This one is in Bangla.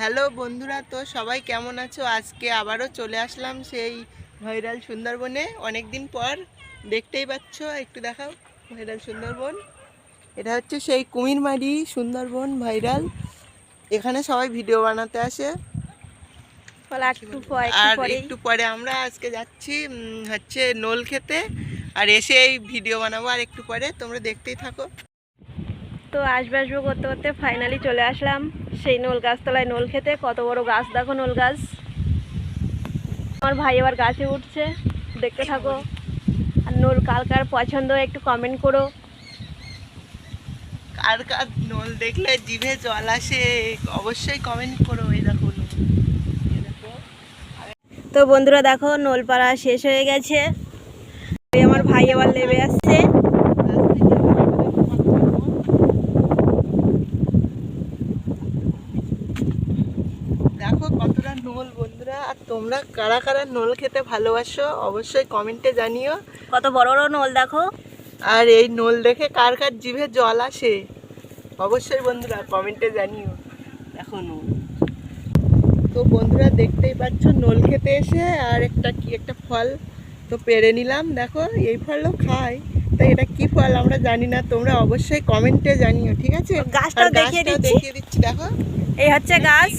হ্যালো বন্ধুরা তো সবাই কেমন আছো? আজকে আবারও চলে আসলাম সেই ভাইরাল সুন্দরবনে। অনেক দিন পর দেখতেই পাচ্ছ একটু দেখাও ভাইরাল সুন্দরবন। এটা হচ্ছে সেই কুমিরমারি সুন্দরবন ভাইরাল এখানে সবাই ভিডিও বানাতে আসে। আর একটু পর আর একটু পরে আমরা আজকে যাচ্ছি হচ্ছে নোল খেতে। আর এসে এই ভিডিও বানাবো আর একটু পরে তোমরা দেখতেই থাকো। তো আসবে আসব করতে করতে ফাইনালি চলে আসলাম। সেই নোল গাছতলায় নোল খেতে। কত বড় গাছ দেখো নোল গাছ। আমার ভাই আবার গাছে উঠছে। দেখতে থাকো। আর নোল কার কার পছন্দ একটু কমেন্ট করো। কার কার নোল দেখলে জিভে জল আসে অবশ্যই কমেন্ট করো এই দেখো তো বন্ধুরা দেখো নোল পাড়া শেষ হয়ে গেছে। আমার ভাই আবার নেমে আসছে দেখো কতটা নোল বন্ধুরা। আর তোমরা কারা কারা নোল খেতে ভালোবাসো অবশ্যই কমেন্টে জানিও। কত বড় বড় নোল দেখো। আর এই নোল দেখে কার কার জিভে জল আসে অবশ্যই বন্ধুরা কমেন্টে জানিও। দেখো নোল। তো বন্ধুরা দেখতেই পাচ্ছ নোল খেতে এসে আর একটা কি একটা ফল তো পেরে নিলাম। দেখো এই ফলও খাই। তো এটা কি ফল আমরা জানি না তোমরা অবশ্যই কমেন্টে জানিও ঠিক আছে? গাছটা দেখিয়ে দিচ্ছি। দেখো। এই হচ্ছে গাছ।